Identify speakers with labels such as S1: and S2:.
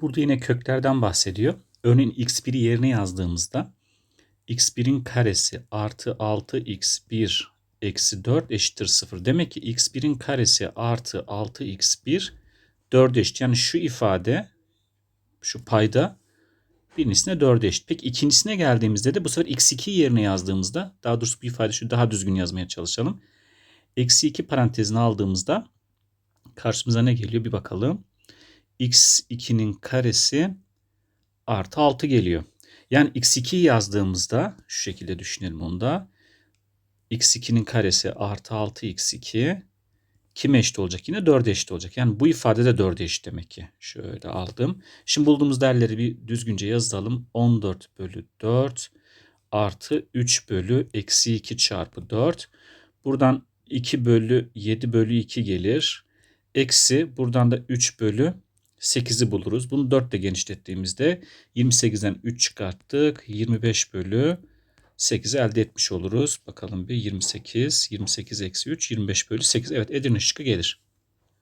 S1: Burada yine köklerden bahsediyor. Örneğin x1'i yerine yazdığımızda x1'in karesi artı 6x1 eksi 4 eşittir 0. Demek ki x1'in karesi artı 6x1 4 eşit. Yani şu ifade şu payda birincisine 4'e eşit. Peki ikincisine geldiğimizde de bu sefer x2 yerine yazdığımızda daha doğrusu bu ifade şu daha düzgün yazmaya çalışalım. Eksi 2 parantezine aldığımızda karşımıza ne geliyor bir bakalım. X2'nin karesi artı 6 geliyor. Yani x2'yi yazdığımızda şu şekilde düşünelim onu da. x2'nin karesi artı 6 x2 kime eşit olacak? Yine 4'e eşit olacak. Yani bu ifade de 4'e eşit demek ki. Şöyle aldım. Şimdi bulduğumuz değerleri bir düzgünce yazalım. 14 bölü 4 artı 3 bölü eksi 2 çarpı 4. Buradan 2 bölü 7 bölü 2 gelir. Eksi buradan da 3 bölü 8'i buluruz. Bunu 4 ile genişlettiğimizde 28'den 3 çıkarttık. 25 bölü 8'i elde etmiş oluruz. Bakalım bir 28, 28 eksi 3, 25 bölü 8. Evet Edirne şıkkı gelir.